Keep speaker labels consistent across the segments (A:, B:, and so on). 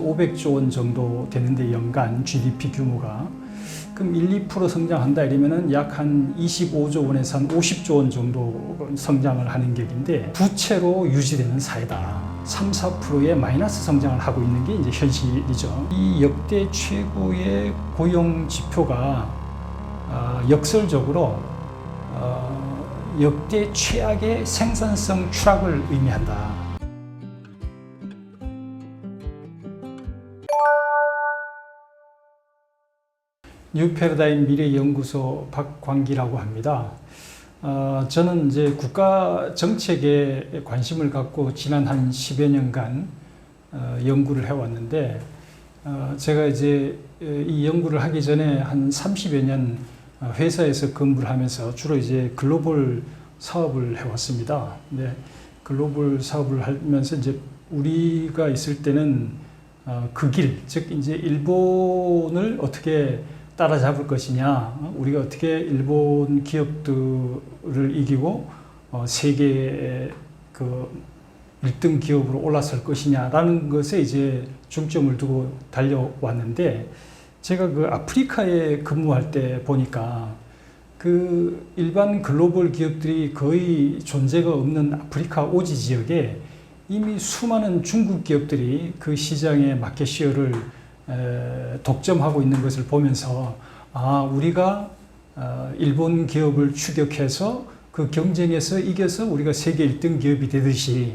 A: 2,500조 원 정도 되는데 연간 GDP 규모가 그럼 1, 2% 성장한다 이러면은 약 한 25조 원에서 한 50조 원 정도 성장을 하는 격인데 부채로 유지되는 사회다. 3, 4%의 마이너스 성장을 하고 있는 게 이제 현실이죠. 이 역대 최고의 고용 지표가 아, 역설적으로 어, 역대 최악의 생산성 추락을 의미한다. 뉴 패러다임 미래 연구소 박광기라고 합니다. 어, 저는 이제 국가 정책에 관심을 갖고 지난 한 10여 년간 어, 연구를 해왔는데, 어, 제가 이제 이 연구를 하기 전에 한 30여 년 회사에서 근무를 하면서 주로 이제 글로벌 사업을 해왔습니다. 네, 글로벌 사업을 하면서 이제 우리가 있을 때는 그 길, 즉 이제 일본을 어떻게 따라잡을 것이냐, 우리가 어떻게 일본 기업들을 이기고 어, 세계 그 1등 기업으로 올라설 것이냐라는 것에 이제 중점을 두고 달려왔는데 제가 그 아프리카에 근무할 때 보니까 그 일반 글로벌 기업들이 거의 존재가 없는 아프리카 오지 지역에 이미 수많은 중국 기업들이 그 시장의 마켓 시어를 독점하고 있는 것을 보면서 아 우리가 어, 일본 기업을 추격해서 그 경쟁에서 이겨서 우리가 세계 1등 기업이 되듯이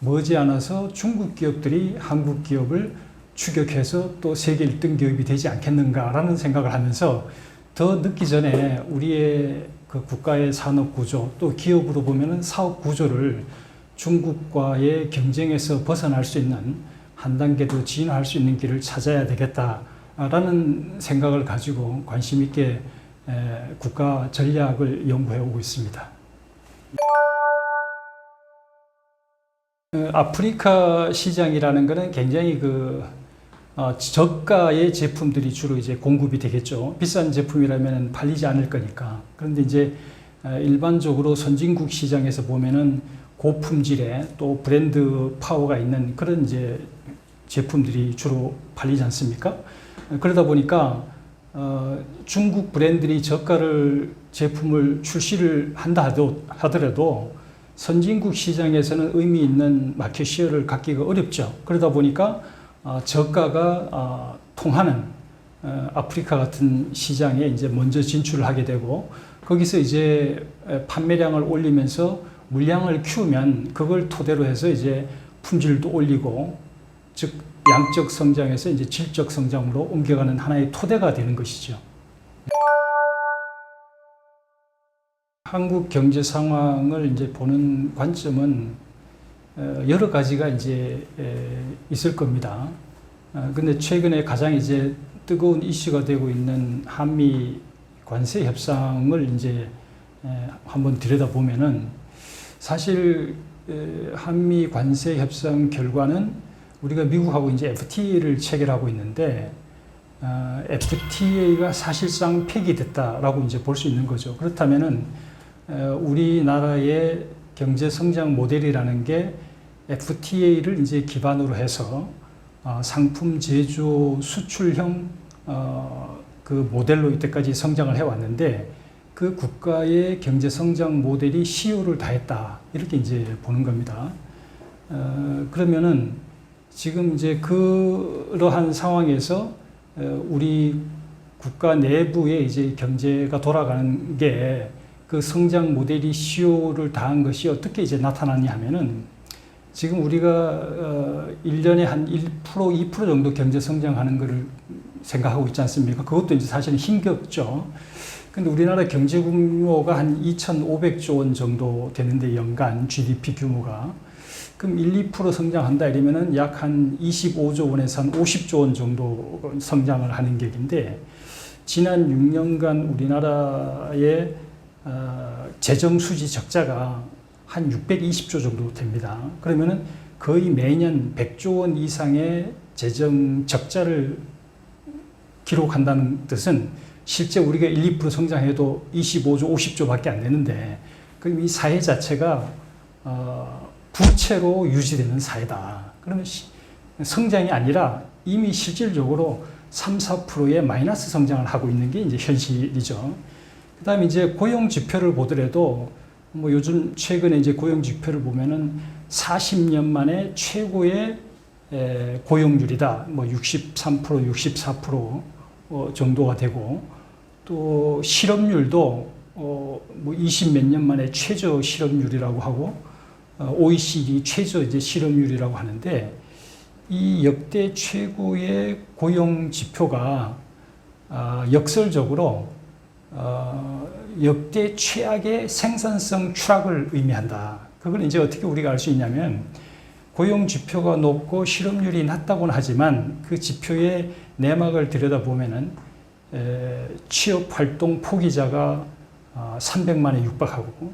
A: 머지않아서 중국 기업들이 한국 기업을 추격해서 또 세계 1등 기업이 되지 않겠는가라는 생각을 하면서 더 늦기 전에 우리의 그 국가의 산업 구조 또 기업으로 보면은 사업 구조를 중국과의 경쟁에서 벗어날 수 있는 한 단계 더 진화할 수 있는 길을 찾아야 되겠다라는 생각을 가지고 관심 있게 국가 전략을 연구해 오고 있습니다. 어, 아프리카 시장이라는 것은 굉장히 그 어, 저가의 제품들이 주로 이제 공급이 되겠죠. 비싼 제품이라면 팔리지 않을 거니까. 그런데 이제 일반적으로 선진국 시장에서 보면은 고품질의 또 브랜드 파워가 있는 그런 이제 제품들이 주로 팔리지 않습니까? 그러다 보니까 어, 중국 브랜드들이 저가를 제품을 출시를 한다 하더라도 선진국 시장에서는 의미 있는 마켓 시어를 갖기가 어렵죠. 그러다 보니까 어, 저가가 어, 통하는 어, 아프리카 같은 시장에 이제 먼저 진출을 하게 되고 거기서 이제 판매량을 올리면서 물량을 키우면 그걸 토대로 해서 이제 품질도 올리고 즉 양적 성장에서 이제 질적 성장으로 옮겨가는 하나의 토대가 되는 것이죠. 한국 경제 상황을 이제 보는 관점은 어, 여러 가지가 이제 있을 겁니다. 어, 근데 최근에 가장 이제 뜨거운 이슈가 되고 있는 한미 관세 협상을 이제 한번 들여다보면은 사실 한미 관세 협상 결과는 우리가 미국하고 이제 FTA를 체결하고 있는데 어, FTA가 사실상 폐기됐다라고 이제 볼 수 있는 거죠. 그렇다면은 어, 우리나라의 경제 성장 모델이라는 게 FTA를 이제 기반으로 해서 어, 상품 제조 수출형 어, 그 모델로 이때까지 성장을 해왔는데 그 국가의 경제 성장 모델이 시효를 다했다 이렇게 이제 보는 겁니다. 어, 그러면은 지금 이제 그러한 상황에서 어, 우리 국가 내부에 이제 경제가 돌아가는 게 그 성장 모델이 시효를 다한 것이 어떻게 이제 나타나냐 하면은 지금 우리가 1년에 어, 한 1%, 2% 정도 경제 성장하는 것을 생각하고 있지 않습니까? 그것도 이제 사실은 힘겹죠. 근데 우리나라 경제 규모가 한 2,500조 원 정도 되는데 연간 GDP 규모가 그럼 1, 2% 성장한다 이러면은 약 한 25조 원에서 한 50조 원 정도 성장을 하는 격인데 지난 6년간 우리나라의 어, 재정 수지 적자가 한 620조 정도 됩니다. 그러면은 거의 매년 100조 원 이상의 재정 적자를 기록한다는 뜻은 실제 우리가 1, 2% 성장해도 25조, 50조밖에 안 되는데 그럼 이 사회 자체가 어, 부채로 유지되는 사회다. 그러면 성장이 아니라 이미 실질적으로 3, 4%의 마이너스 성장을 하고 있는 게 이제 현실이죠. 그다음에 이제 고용 지표를 보더라도 뭐 요즘 최근에 이제 고용 지표를 보면은 40년 만에 최고의 에, 고용률이다. 뭐 63%, 64% 어, 정도가 되고 또 실업률도 어, 뭐 20몇 년 만에 최저 실업률이라고 하고 어, OECD 최저 이제 실업률이라고 하는데 이 역대 최고의 고용 지표가 아, 역설적으로 어, 역대 최악의 생산성 추락을 의미한다. 그걸 이제 어떻게 우리가 알 수 있냐면 고용 지표가 높고 실업률이 낮다고는 하지만 그 지표의 내막을 들여다보면은 에, 취업 활동 포기자가 어, 300만에 육박하고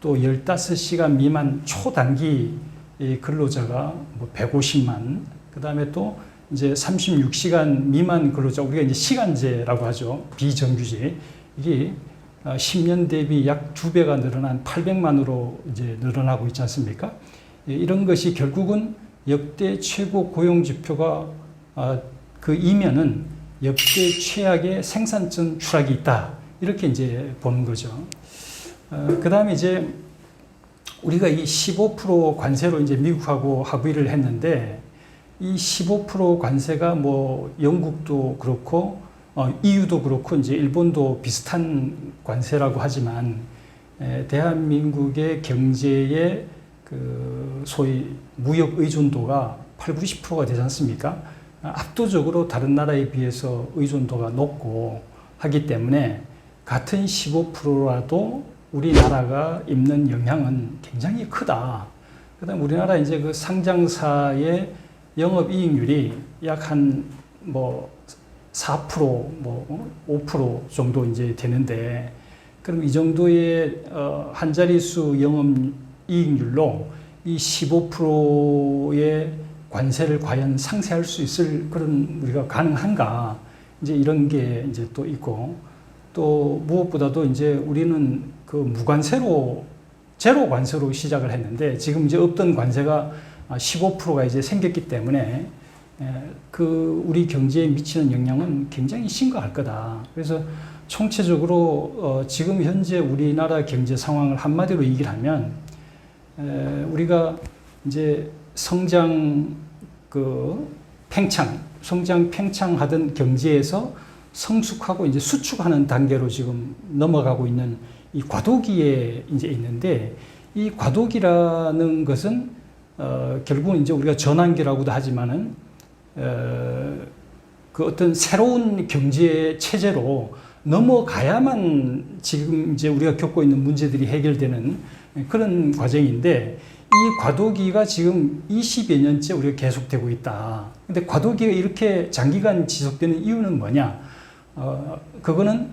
A: 또 15시간 미만 초단기 이 근로자가 뭐 150만 그다음에 또 이제 36시간 미만 근로자 우리가 이제 시간제라고 하죠. 비정규직 이게 어, 10년 대비 약 두 배가 늘어난 800만으로 이제 늘어나고 있지 않습니까? 예, 이런 것이 결국은 역대 최고 고용 지표가 아, 그 이면은 역대 최악의 생산성 추락이 있다 이렇게 이제 보는 거죠. 어, 그 다음에 이제 우리가 이 15% 관세로 이제 미국하고 합의를 했는데 이 15% 관세가 뭐 영국도 그렇고 어, EU도 그렇고 이제 일본도 비슷한 관세라고 하지만 에, 대한민국의 경제의 그 소위 무역 의존도가 8, 90%가 되지 않습니까? 아, 압도적으로 다른 나라에 비해서 의존도가 높고 하기 때문에 같은 15%라도 우리나라가 입는 영향은 굉장히 크다. 그다음 우리나라 이제 그 상장사의 영업 이익률이 약 한뭐 4%, 뭐5% 정도 이제 되는데 그럼 이 정도의 어, 한 자릿수 영업 이익률로 이 15%의 관세를 과연 상쇄할 수 있을 그런 우리가 가능한가 이제 이런 게 이제 또 있고 또 무엇보다도 이제 우리는 그 무관세로 제로 관세로 시작을 했는데 지금 이제 없던 관세가 15%가 이제 생겼기 때문에 에, 그 우리 경제에 미치는 영향은 굉장히 심각할 거다. 그래서 총체적으로 어, 지금 현재 우리나라 경제 상황을 한마디로 얘기를 하면 에, 우리가 이제 성장 그 팽창, 성장 팽창하던 경제에서 성숙하고 이제 수축하는 단계로 지금 넘어가고 있는 이 과도기에 이제 있는데 이 과도기라는 것은 어, 결국은 이제 우리가 전환기라고도 하지만은 어, 그 어떤 새로운 경제 체제로 넘어가야만 지금 이제 우리가 겪고 있는 문제들이 해결되는 그런 과정인데 이 과도기가 지금 20여 년째 우리가 계속되고 있다. 근데 과도기가 이렇게 장기간 지속되는 이유는 뭐냐? 어, 그거는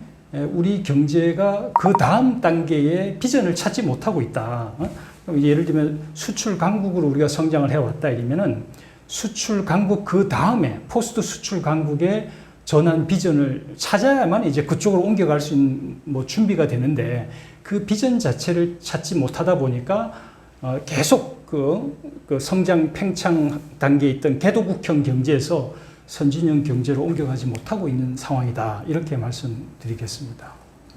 A: 우리 경제가 그 다음 단계의 비전을 찾지 못하고 있다. 어? 예를 들면 수출 강국으로 우리가 성장을 해왔다 이러면은 수출 강국 그 다음에 포스트 수출 강국의 전환 비전을 찾아야만 이제 그쪽으로 옮겨갈 수 있는 뭐 준비가 되는데 그 비전 자체를 찾지 못하다 보니까 어 계속 그, 그 성장 팽창 단계에 있던 개도국형 경제에서 선진형 경제로 옮겨가지 못하고 있는 상황이다 이렇게 말씀드리겠습니다.